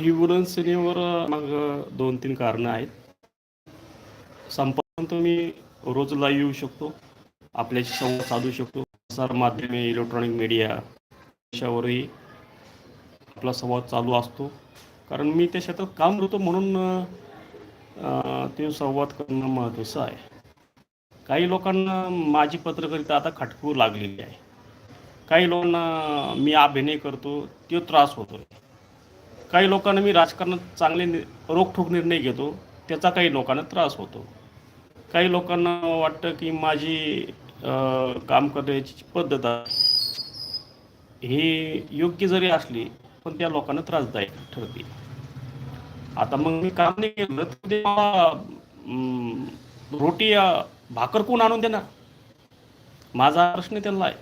ही woollen मग दोन तीन कारणं आहेत. संपर्क तुम्ही रोज लाईव्ह येऊ शकतो. आपल्याशी संवाद साधू शकतो. प्रसार माध्यमे इलेक्ट्रॉनिक मीडिया याच्यावरही आपला संवाद चालू असतो. कारण मी त्या शेतात काम करतो म्हणून ते संवाद करणं महत्त्वाचं आहे. काही लोकांना माझी पत्रकारिता आता खटकू लागलेली आहे. काही लोकांना मी अभिनय करतो तो त्रास होतो काही लोकांना मी राजकारणात चांगले नि रोखठोक निर्णय घेतो त्याचा काही लोकांना त्रास होतो. काही लोकांना वाटतं की माझी अं, काम करण्याची पद्धत ही योग्य जरी असली पण त्या लोकांना त्रासदायक ठरते. आता मग मी काम नाही केलं तर ते मला रोटी भाकर कोण आणून देणार? माझा प्रश्न त्यांना आहे.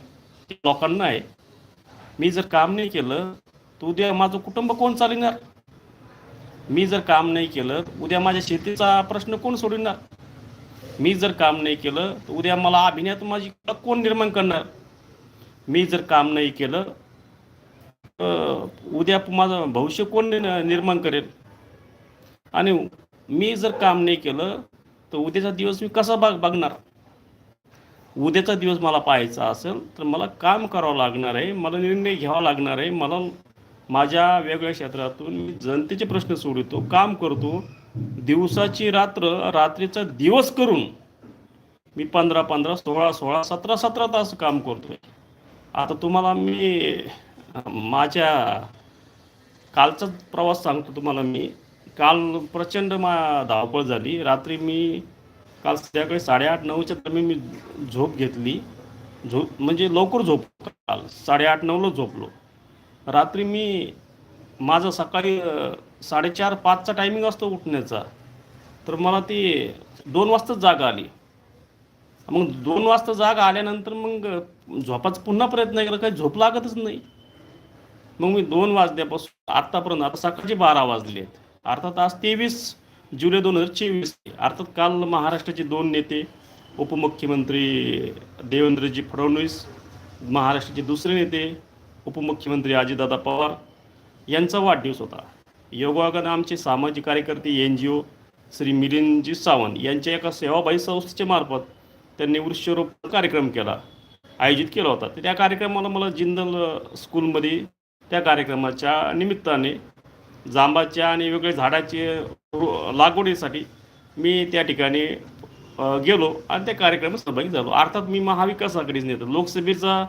लोकांना आहे. मी जर काम नाही केलं तर उद्या माझं कुटुंब कोण चालविणार? मी जर काम नाही केलं तर उद्या माझ्या शेतीचा प्रश्न कोण सोडविणार? मी जर काम नाही केलं तर उद्या मला अभिनयात माझी कोण निर्माण करणार? मी जर काम नाही केलं तर उद्या माझं भविष्य कोण निर्माण करेल? आणि मी जर काम नाही केलं तर उद्याचा दिवस मी कसा बघ बघणार? उद्याचा दिवस मला पाहायचा असेल तर मला काम करावं लागणार आहे मला निर्णय घ्यावा लागणार आहे मला माझ्या वेगळ्या क्षेत्रातून मी जनतेचे प्रश्न सोडवतो काम करतो. दिवसाची रात्र रात्रीचा दिवस करून मी पंधरा पंधरा सोळा सोळा सतरा सतरा तास काम करतोय. आता तुम्हाला मी माझ्या कालचाच प्रवास सांगतो तुम्हाला मी. काल प्रचंड मा धावपळ झाली. रात्री मी काल संध्याकाळी साडेआठ नऊच्या दरम्यान मी झोप घेतली. झोप म्हणजे लवकर झोप काल. साडेआठ नऊला झोपलो. रात्री मी माझं सकाळी साडेचार पाचचा टायमिंग असतो उठण्याचा. तर मला ती दोन वाजताच जागा आली. मग दोन वाजता जागा आल्यानंतर मग झोपाचा पुन्हा प्रयत्न केला. काही झोप लागतच नाही. मग मी दोन वाजल्यापासून आत्तापर्यंत आता सकाळचे बारा वाजले आहेत. अर्थात आज तेवीस जुलै दोन हजार चोवीस. अर्थात काल महाराष्ट्राचे दोन नेते उपमुख्यमंत्री देवेंद्रजी फडणवीस महाराष्ट्राचे दुसरे नेते उपमुख्यमंत्री अजितदादा पवार यांचा वाढदिवस होता. योगागन आमचे सामाजिक कार्यकर्ते N G O Shri Milindji Sawant यांच्या एका सेवाभावी संस्थेच्या मार्फत त्यांनी वृक्षारोपण कार्यक्रम केला आयोजित केला होता. तर त्या कार्यक्रमाला मला जिंदल स्कूलमध्ये त्या कार्यक्रमाच्या निमित्ताने जांबाच्या आणि वेगवेगळ्या झाडाचे लागवडीसाठी मी त्या ठिकाणी गेलो आणि त्या कार्यक्रमात सहभागी झालो. अर्थात मी महाविकास आघाडीच नेतो. लोकसभेचा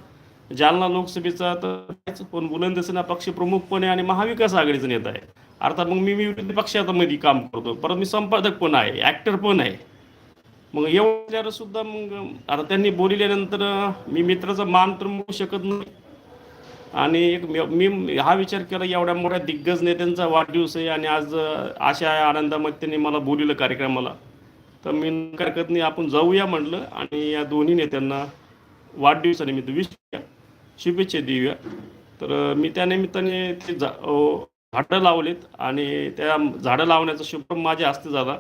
जालना लोकसभेचा तर आहेच, पण बुलंदसेना पक्ष प्रमुखपणे आणि महाविकास आघाडीचा नेता आहे. अर्थात मग मी विविध पक्षामध्ये काम करतो. परत मी संपादक पण आहे ॲक्टर पण आहे. मग एवढ्या सुद्धा मग आता त्यांनी बोलल्यानंतर मी मित्राचा मान तर मिळू शकत नाही. आणि एक मी हा विचार केला एवढ्या मोठ्या दिग्गज नेत्यांचा वाढदिवस आहे आणि आज अशा आनंदामध्ये त्यांनी मला बोलिलं कार्यक्रमाला. तर मी हरकत नाही आपण जाऊया म्हटलं आणि या दोन्ही नेत्यांना वाढदिवसानिमित्त विश शुभेच्छा देऊया. तर मी त्या निमित्ताने ते झा झाडं लावलेत आणि त्या झाडं लावण्याचा शुभक्रम माझ्या हस्ते झाला.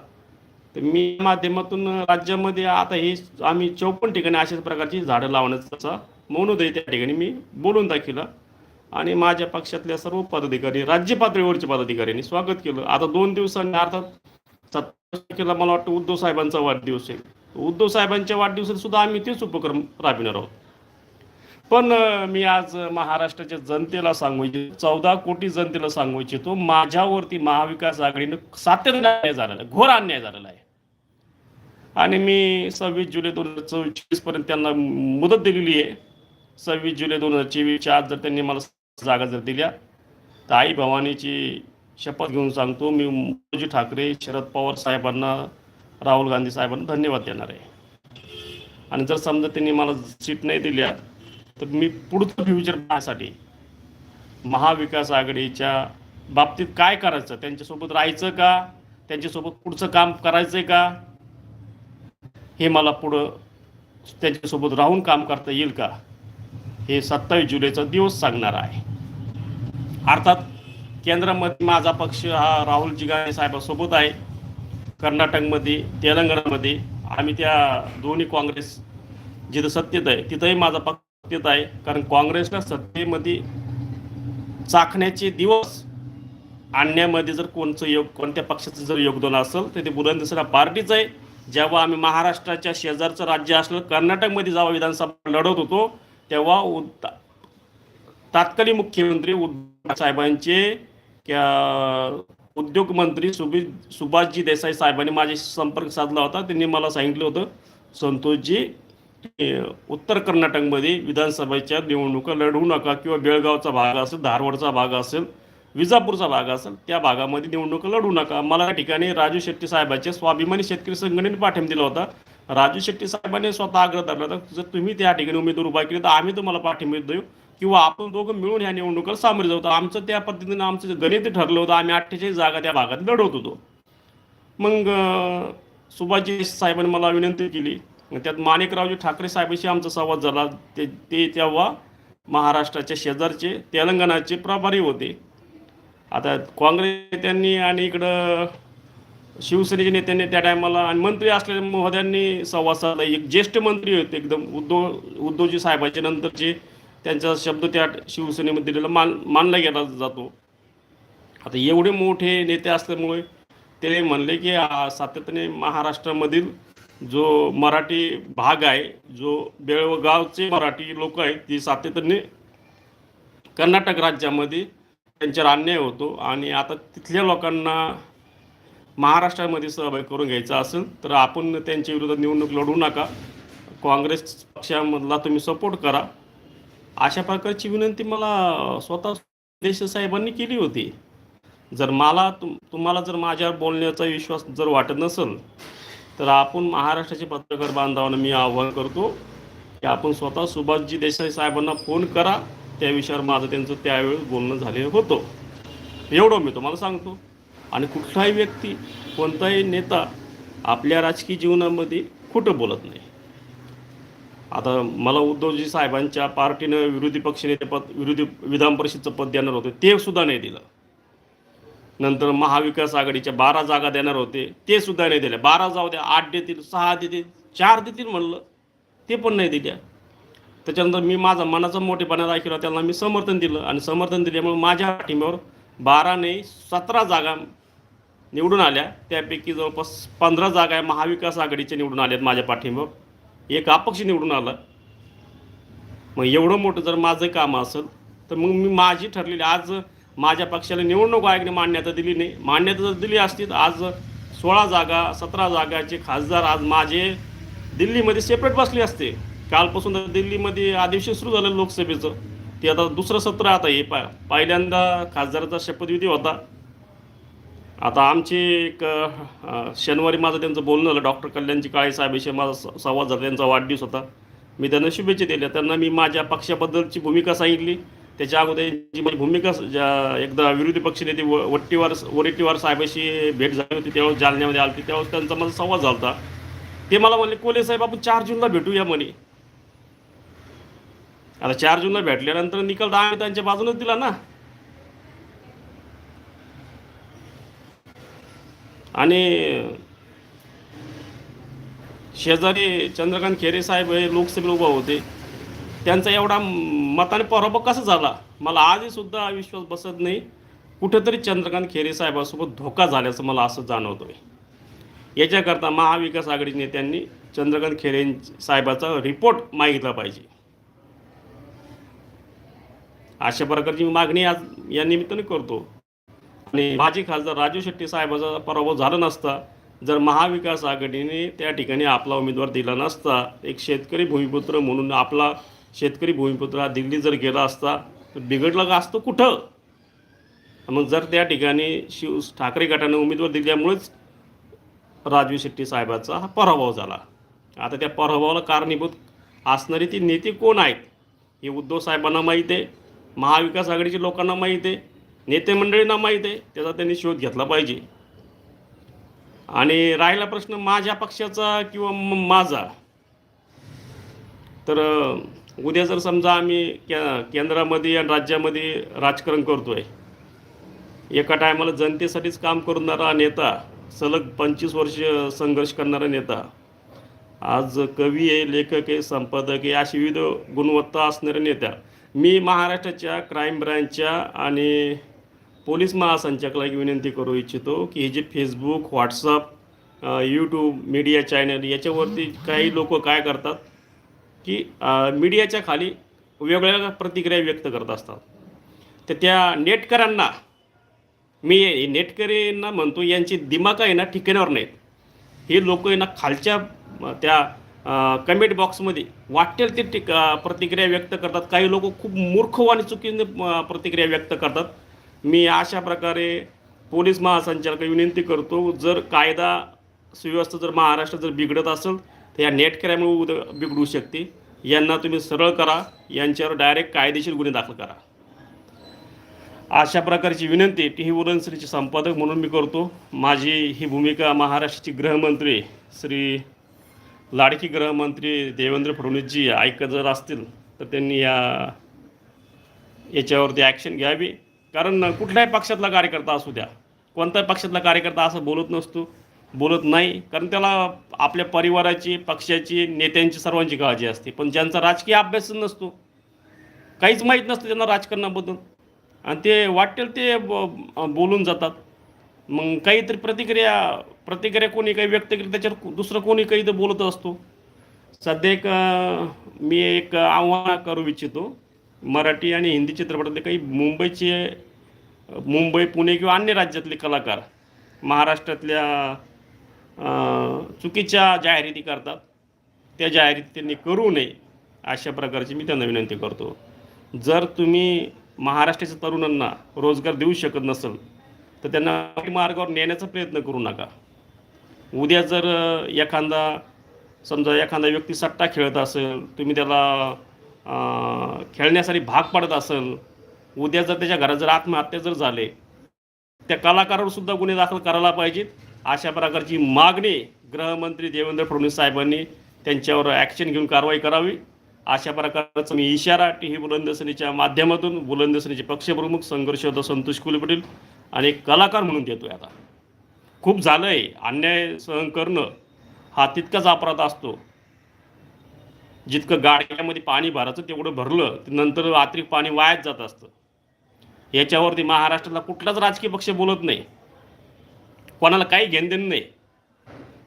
तर मी माध्यमातून राज्यामध्ये आता हे आम्ही चौपन्न ठिकाणी अशाच प्रकारची झाडं लावण्याचा मौनोदय त्या ठिकाणी मी बोलून दाखिला आणि माझ्या पक्षातल्या सर्व पदाधिकारी राज्य पातळीवरच्या पदाधिकाऱ्यांनी स्वागत केलं. आता दोन दिवसांनी अर्थात सत्तावीस तारखेला मला वाटतं उद्धव साहेबांचा वाढदिवस आहे. उद्धव साहेबांच्या वाढदिवसात सुद्धा आम्ही तेच उपक्रम राबविणार आहोत. पण मी आज महाराष्ट्राच्या जनतेला सांगू इच्छितो चौदा कोटी जनतेला सांगू इच्छितो माझ्यावरती महाविकास आघाडीनं सातत्याने अन्याय झालेला आहे घोर अन्याय झालेला आहे. आणि मी सव्वीस जुलै दोन हजार चोवीसपर्यंत त्यांना मुदत दिलेली आहे. सव्वीस जुलै दोन हजार चोवीसच्या आज जर त्यांनी मला जागा जर दिल्या तर आई भवानीची शपथ घेऊन सांगतो मी उद्धवजी ठाकरे शरद पवार साहेबांना राहुल गांधी साहेबांना धन्यवाद देणार आहे. आणि जर समजा त्यांनी मला सीट नाही दिल्या तर मी पुढचं फ्युचर पाहण्यासाठी महाविकास आघाडीच्या बाबतीत काय करायचं? त्यांच्यासोबत राहायचं का? त्यांच्यासोबत पुढचं काम करायचं आहे का? हे मला पुढं त्यांच्यासोबत राहून काम करता येईल का? हे सत्तावीस जुलैचा दिवस सांगणार आहे. अर्थात केंद्रामध्ये माझा पक्ष हा राहुलजी गांधी साहेबांसोबत आहे. कर्नाटकमध्ये तेलंगणामध्ये आम्ही त्या दोन्ही काँग्रेस जिथं सत्तेत आहे तिथंही माझा पक्ष सत्तेत आहे. कारण काँग्रेसला सत्तेमध्ये चाखण्याचे दिवस आणण्यामध्ये जर कोणचं योग कोणत्या पक्षाचं जर योगदान असेल तर ते बुलंदसरा पार्टीचं आहे. जेव्हा आम्ही महाराष्ट्राच्या शेजारचं राज्य असलं कर्नाटकमध्ये जेव्हा विधानसभा लढवत होतो तेव्हा उद तात्कालीन मुख्यमंत्री उद्धव साहेबांचे क्या- उद्योग मंत्री सुबी सुभाषजी देसाई साहेबांनी माझ्याशी संपर्क साधला होता. त्यांनी मला सांगितलं होतं संतोषजी उत्तर कर्नाटकमध्ये विधानसभेच्या निवडणुका लढवू नका किंवा बेळगावचा भाग असेल धारवाडचा भाग असेल विजापूरचा भाग असेल त्या भागामध्ये निवडणुका लढवू नका. मला या ठिकाणी राजू शेट्टी साहेबांच्या स्वाभिमानी शेतकरी संघटनेने पाठिंबा दिला होता. राजू शेट्टी साहेबांनी स्वतः आग्रह धरला होता जर तुम्ही त्या ठिकाणी उमेदवार उभा केली तर आम्ही तुम्हाला पाठिंबा देऊ किंवा आपण दोघं मिळून ह्या निवडणुकीला सामोरे जाऊ. तर आमचं त्या पद्धतीनं आमचं गणित ठरलं होतं आम्ही अठ्ठेचाळीस जागा त्या भागात लढवत होतो. मग सुभाषजी साहेबांनी मला विनंती केली त्यात माणिकरावजी ठाकरे साहेबांशी आमचा संवाद झाला. ते ते तेव्हा महाराष्ट्राच्या शेजारचे तेलंगणाचे प्रभारी होते. आता काँग्रेस नेत्यांनी आणि इकडं शिवसेनेच्या नेत्यांनी त्या टायमाला आणि मंत्री असलेल्या महोदयांनी संवाद साधला. एक ज्येष्ठ मंत्री होते एकदम उद्धव उद्धवजी साहेबांच्या नंतरचे त्यांचा शब्द त्या शिवसेनेमध्ये दिलेला मान मानला गेला जातो. आता एवढे मोठे नेते असल्यामुळे ते म्हणले की सातत्याने महाराष्ट्रामधील जो मराठी भाग आहे जो बेळगावचे मराठी लोक आहेत ती सातत्याने कर्नाटक राज्यामध्ये त्यांच्यावर अन्याय होतो. आणि आता तिथल्या लोकांना महाराष्ट्रामध्ये सहभाग करून घ्यायचा असेल तर आपण त्यांच्या विरोधात निवडणूक लढवू नका. काँग्रेस पक्षामधला तुम्ही सपोर्ट करा. अशा प्रकारची विनंती मला स्वतः देशसाहेबांनी केली होती. जर मला तुम तुम्हाला जर माझ्यावर बोलण्याचा विश्वास जर वाटत नसेल तर आपण महाराष्ट्राचे पत्रकार बांधवांना मी आवाहन करतो की आपण स्वतः सुभाषजी देसाई साहेबांना फोन करा. त्या विषयावर माझं त्यांचं त्यावेळेस बोलणं झालेलं होतं. एवढं मी तुम्हाला सांगतो. आणि कुठलाही व्यक्ती कोणताही नेता आपल्या राजकीय जीवनामध्ये खोटं बोलत नाही. आता मला उद्धवजी साहेबांच्या पार्टीनं विरोधी पक्षनेते पद विरोधी विधान परिषदचं पद देणार होतं ते सुद्धा नाही दिलं. नंतर महाविकास आघाडीच्या बारा जागा देणार होते ते सुद्धा नाही दिल्या. बारा जाऊ द्या आठ देतील सहा देतील चार देतील म्हणलं ते पण नाही दिल्या. त्याच्यानंतर मी माझा मनाचा मोठेपणा दाखवला त्यांना मी समर्थन दिलं आणि समर्थन दिल्यामुळे माझ्या पाठिंब्यावर बारा नाही सतरा जागा निवडून आल्या. त्यापैकी जवळपास पंधरा जागा महाविकास आघाडीच्या निवडून आल्यात माझ्या पाठिंब्यावर एक अपक्ष निवडून आला. मग एवढं मोठं जर माझं काम असेल तर मग मी माझी ठरलेली आज माझ्या पक्षाला निवडणूक आयोगाने मान्यता दिली नाही. मान्यता जर दिली असती तर आज सोळा जागा सतरा जागाचे खासदार आज माझे दिल्लीमध्ये सेपरेट बसले असते. कालपासून तर दिल्लीमध्ये अधिवेशन सुरू झालं लोकसभेचं. ते आता दुसरं सत्र आता हे पा पहिल्यांदा खासदाराचा शपथविधी होता. आता आमचे एक शनिवारी माझं त्यांचं बोलणं झालं. डॉक्टर कल्याणजी काळे साहेबांशी माझा संवाद झाला. त्यांचा वाढदिवस होता. मी त्यांना शुभेच्छा दिल्या. त्यांना मी माझ्या पक्षाबद्दलची भूमिका सांगितली. त्याच्या अगोदर जी माझी भूमिका ज्या एकदा विरोधी पक्षनेते व वट्टीवार वरेट्टीवार साहेबाशी भेट झाली होती त्यावेळेस जालन्यामध्ये आली होती त्यावेळेस त्यांचा माझा संवाद झाला होता. ते मला म्हणले कोले साहेब आपण चार जूनला भेटूया म्हणे. आता चार जूनला भेटल्यानंतर निकाल दहा त्यांच्या बाजूनच दिला ना. आणि शेजारी चंद्रकांत खेरे साहेब हे लोकसभेला उभा होते. त्यांचा एवढा मताने पराभव कसा झाला? मला आजही सुद्धा विश्वास बसत नाही. कुठेतरी चंद्रकांत खेरे साहेबासोबत धोका झाल्याचं मला असं जाणवतोय. याच्याकरता महाविकास आघाडी नेत्यांनी चंद्रकांत खेरे साहेबाचा रिपोर्ट मागितला पाहिजे. अशा प्रकारची मी मागणी आज या निमित्ताने करतो. आणि माजी खासदार राजू शेट्टी साहेबाचा पराभव झाला नसता जर महाविकास आघाडीने त्या ठिकाणी आपला उमेदवार दिला नसता एक शेतकरी भूमिपुत्र म्हणून आपला शेतकरी भूमिपुत्र हा दिल्ली जर गेला असता तर बिघडला का असतो? कुठं? मग जर त्या ठिकाणी शिव ठाकरे गटाने उमेदवार दिल्यामुळेच राजवी शेट्टी साहेबाचा हा पराभव झाला. आता त्या पराभवाला कारणीभूत असणारी ती नेते कोण आहेत? हे उद्धव साहेबांना माहीत आहे महाविकास आघाडीच्या लोकांना माहीत आहे नेते मंडळींना माहीत आहे त्याचा त्यांनी शोध घेतला पाहिजे. आणि राहिला प्रश्न माझ्या पक्षाचा किंवा माझा? तर उद्या जर समजा आम्ही के केंद्रामध्ये आणि राज्यामध्ये राजकारण करतो आहे एका टायमाला जनतेसाठीच काम करणारा नेता सलग पंचवीस वर्ष संघर्ष करणारा नेता आज कवी आहे लेखक आहे संपादक आहे अशी विविध गुणवत्ता असणाऱ्या नेत्या मी महाराष्ट्राच्या क्राईम ब्रँचच्या आणि पोलीस महासंचालकाला एक विनंती करू इच्छितो की हे जे Facebook WhatsApp YouTube media channel याच्यावरती काही लोक काय करतात? की मीडियाच्या खाली वेगवेगळ्या प्रतिक्रिया व्यक्त करत असतात. तर त्या नेटकऱ्यांना मी नेटकरींना म्हणतो यांची दिमाग आहे ना ठिकाणावर नाहीत. हे लोक आहे ना खालच्या त्या कमेंट बॉक्समध्ये वाटेल ते टिक प्रतिक्रिया व्यक्त करतात. काही लोक खूप मूर्ख आणि चुकीने प्रतिक्रिया व्यक्त करतात. मी अशा प्रकारे पोलीस महासंचालक विनंती करतो जर कायदा सुव्यवस्था जर महाराष्ट्र जर बिघडत असेल तर या नेटकऱ्यामुळे उद्या बिघडू शकते. यांना तुम्ही सरळ करा. यांच्यावर डायरेक्ट कायदेशीर गुन्हे दाखल करा. अशा प्रकारची विनंती टी व्ही उरणश्रीचे संपादक म्हणून मी करतो. माझी ही भूमिका महाराष्ट्राचे गृहमंत्री श्री लाडकी गृहमंत्री देवेंद्र फडणवीसजी ऐकत जर असतील तर त्यांनी या याच्यावरती ॲक्शन घ्यावी. कारण कुठल्याही पक्षातला कार्यकर्ता असू द्या कोणत्याही पक्षातला कार्यकर्ता असं बोलत नसतो. बोलत नाही. कारण त्याला आपल्या परिवाराची पक्षाची नेत्यांची सर्वांची काळजी असते. पण ज्यांचा राजकीय अभ्यास नसतो. काहीच माहीत नसतं त्यांना राजकारणाबद्दल. आणि ते वाटेल ते ब- बोलून जातात. मग काहीतरी प्रतिक्रिया प्रतिक्रिया कोणी काही व्यक्त केली त्याच्यावर दुसरं कोणी काही तर बोलत असतो. सध्या एक मी एक आव्हान करू इच्छितो. मराठी आणि हिंदी चित्रपटातले काही मुंबईचे मुंबई पुणे किंवा अन्य राज्यातले कलाकार महाराष्ट्रातल्या चुकीच्या जाहिराती करतात. त्या जाहिराती त्यांनी करू नये अशा प्रकारची मी त्यांना विनंती करतो. जर तुम्ही महाराष्ट्राच्या तरुणांना रोजगार देऊ शकत नसेल तर त्यांना मार्गावर नेण्याचा प्रयत्न करू नका. उद्या जर एखादा समजा एखादा व्यक्ती सट्टा खेळत असेल तुम्ही त्याला खेळण्यासाठी भाग पाडत असेल उद्या जर त्याच्या घरात जर आत्महत्या जर झाले त्या कलाकारावर सुद्धा गुन्हे दाखल करायला पाहिजेत. अशा प्रकारची मागणी गृहमंत्री देवेंद्र फडणवीस साहेबांनी त्यांच्यावर ॲक्शन घेऊन कारवाई करावी. अशा प्रकारचा मी इशारा टी व्ही बुलंदसनीच्या माध्यमातून बुलंदसनीचे पक्षप्रमुख संघर्ष होता संतोष कुलपटील आणि एक कलाकार म्हणून देतोय आता. खूप झालं आहे अन्याय सहन करणं हा तितकाच अपराध असतो. जितकं गाड्यामध्ये पाणी भरायचं तेवढं भरलं ते नंतर अतिरिक्त पाणी वायाच जात असतं. याच्यावरती महाराष्ट्रातला कुठलाच राजकीय पक्ष बोलत नाही. कोणाला काही घेणं नाही.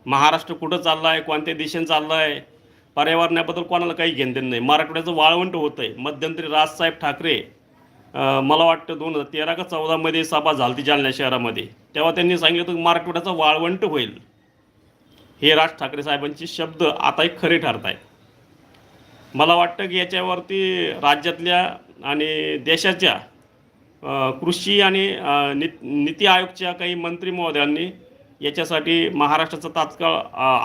महाराष्ट्र कुठं चाललं आहे कोणत्या दिशेने चाललं आहे पर्यावरणाबद्दल कोणाला काही घेणं नाही. मराठवाड्याचं वाळवंट होतं आहे मध्यंतरी राजसाहेब ठाकरे मला वाटतं दोन हजार तेरा का चौदामध्ये सभा झालती जालना शहरामध्ये. तेव्हा त्यांनी सांगितलं होतं की मराठवाड्याचं वाळवंट होईल. हे राज ठाकरे साहेबांचे शब्द आताही खरे ठरत आहेत मला वाटतं की याच्यावरती राज्यातल्या आणि देशाच्या कृषी आणि नि नीती आयोगच्या काही मंत्री महोदयांनी याच्यासाठी महाराष्ट्राचा तात्काळ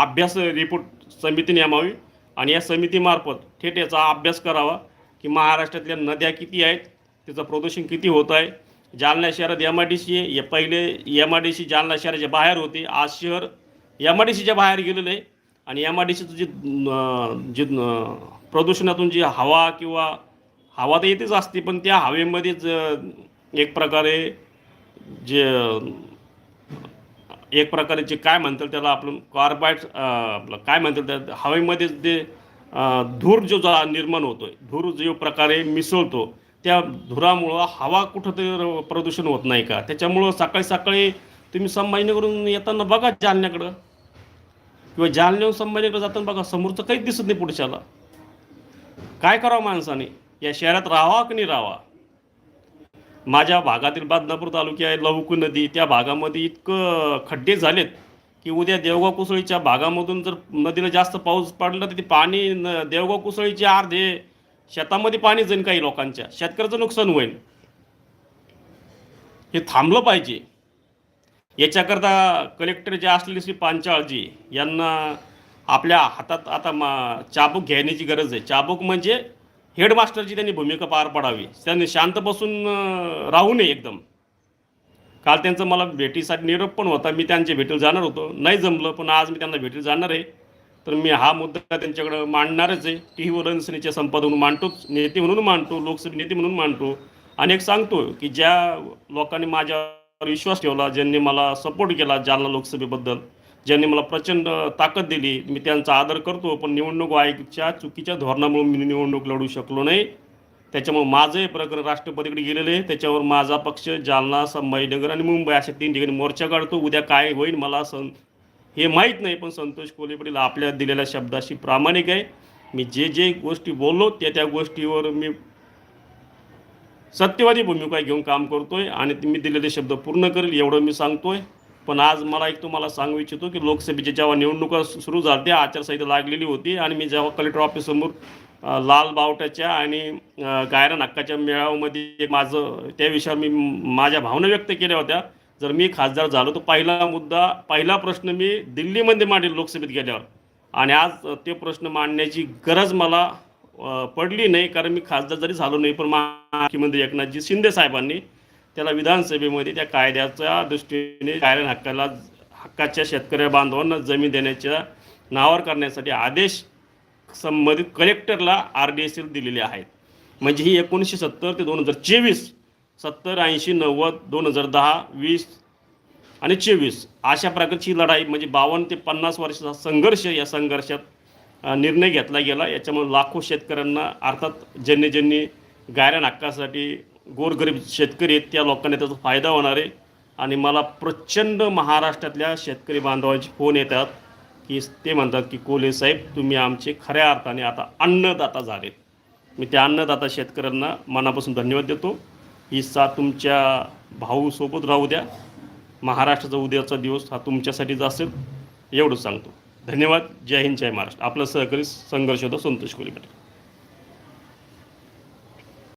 अभ्यास रिपोर्ट समिती नेमावी आणि या समितीमार्फत थेट याचा अभ्यास करावा की महाराष्ट्रातल्या नद्या किती आहेत त्याचं प्रदूषण किती होत आहे. जालना शहरात एम आय डी सी हे पहिले M I D C Jalna शहराच्या बाहेर होते. आज शहर एम आय डी सीच्या बाहेर गेलेलं आहे. आणि एम आय डी सीचं जे जे प्रदूषणातून जी हवा किंवा हवा तर येतेच असते पण त्या हवेमध्येच एक प्रकारे जे एक प्रकारे जे काय म्हणतात त्याला आपण कार्बाईड आपलं काय म्हणतात त्या हवेमध्ये जे धूर जो जा निर्माण होतो आहे धूर जो प्रकारे मिसळतो त्या धुरामुळं हवा कुठंतरी प्रदूषण होत नाही का? त्याच्यामुळं सकाळी सकाळी तुम्ही संभाजीनगरून येताना बघा जालन्याकडं. किंवा जालन्याहून संभाजीनगर जाताना बघा समोरचं काहीच दिसत नाही पुढच्याला. काय करावं माणसाने? या शहरात राहावा की नाही राहावा? माझ्या भागातील बदनापूर तालुकी आहे लवकू नदी. त्या भागामध्ये इतकं खड्डे झालेत की उद्या देवगाव कुसळीच्या भागामधून जर नदीला जास्त पाऊस पडला तर ते पाणी न देवगाव कुसळीचे अर्धे शेतामध्ये पाणी जाईल काही लोकांच्या. शेतकऱ्याचं नुकसान होईल. हे थांबलं पाहिजे. याच्याकरता कलेक्टर जे असलेले श्री पांचाळजी यांना आपल्या हातात आता मा चाबूक घेण्याची गरज आहे. चाबूक म्हणजे हेडमास्टरची त्यांनी भूमिका पार पाडावी. त्यांनी शांत बसून राहू नये एकदम. काल त्यांचं मला भेटीसाठी निरोप पण होता. मी त्यांच्या भेटीला जाणार होतो. नाही जमलं पण आज मी त्यांना भेटीला जाणार आहे. तर मी हा मुद्दा त्यांच्याकडं मांडणारच आहे. टी व्ही रणसनीच्या संपादक म्हणून मांडतोच नेते म्हणून मांडतो लोकसभा नेते म्हणून मांडतो. आणि एक सांगतो की ज्या लोकांनी माझ्यावर विश्वास ठेवला ज्यांनी मला सपोर्ट केला जालना लोकसभेबद्दल ज्यांनी मला प्रचंड ताकद दिली मी त्यांचा आदर करतो पण निवडणूक आयोगाच्या चुकीच्या धोरणामुळे मी निवडणूक लढू शकलो नाही. त्याच्यामुळे माझं हे प्रकरण राष्ट्रपतीकडे गेलेलं आहे. त्याच्यावर माझा पक्ष जालना संभाजीनगर आणि मुंबई अशा तीन ठिकाणी मोर्चा काढतो. उद्या काय होईल मला सं हे माहीत नाही पण संतोष कोल्हे पाटील आपल्या दिलेल्या शब्दाशी प्रामाणिक आहे. मी जे जे गोष्टी बोललो त्या त्या गोष्टीवर मी सत्यवादी भूमिका घेऊन काम करतोय आणि मी दिलेले शब्द पूर्ण करेल एवढं मी सांगतोय. पण आज मला एक तुम्हाला सांगू इच्छितो की लोकसभेची जेव्हा निवडणुका सुरू सुरू झाल्या आचारसंहिता लागलेली होती आणि मी जेव्हा कलेक्टर ऑफिससमोर लाल बावट्याच्या आणि अ, गायरान हक्काच्या मेळाव्यामध्ये एक माझं त्या विषयावर मी माझ्या भावना व्यक्त केल्या होत्या. जर मी खासदार झालो तर पहिला मुद्दा पहिला प्रश्न मी दिल्लीमध्ये मांडेल लोकसभेत गेल्यावर. आणि आज ते प्रश्न मांडण्याची गरज मला पडली नाही कारण मी खासदार जरी झालो नाही पण मुख्यमंत्री एकनाथजी शिंदे साहेबांनी त्याला विधानसभेमध्ये त्या कायद्याच्या दृष्टीने कायद्या हक्काला हक्काच्या शेतकऱ्या बांधवांना जमीन देण्याच्या नावावर करण्यासाठी आदेश संबंधित कलेक्टरला आर डी एस एल दिलेले आहेत. म्हणजे ही एकोणीसशे सत्तर ते दोन हजार चोवीस सत्तर ऐंशी नव्वद दोन हजार दहा वीस आणि चोवीस अशा प्रकारची लढाई म्हणजे बावन्न ते पन्नास वर्षाचा संघर्ष या संघर्षात निर्णय घेतला गेला. याच्यामुळे लाखो शेतकऱ्यांना अर्थात ज्यांनी ज्यांनी गायरान हक्कासाठी गोरगरीब शेतकरी आहेत त्या लोकांना त्याचा फायदा होणार आहे. आणि मला प्रचंड महाराष्ट्रातल्या शेतकरी बांधवांचे फोन येतात की ते म्हणतात की कोले साहेब तुम्ही आमचे खऱ्या अर्थाने आता अन्नदाता झालेत. मी त्या अन्नदाता शेतकऱ्यांना मनापासून धन्यवाद देतो. ही साथ तुमच्या भाऊसोबत राहू द्या. महाराष्ट्राचा उद्याचा दिवस हा तुमच्यासाठीच असेल एवढंच सांगतो. धन्यवाद. जय हिंद जय महाराष्ट्र. आपलं सहकारी संघर्ष होता संतोष कोली पाटील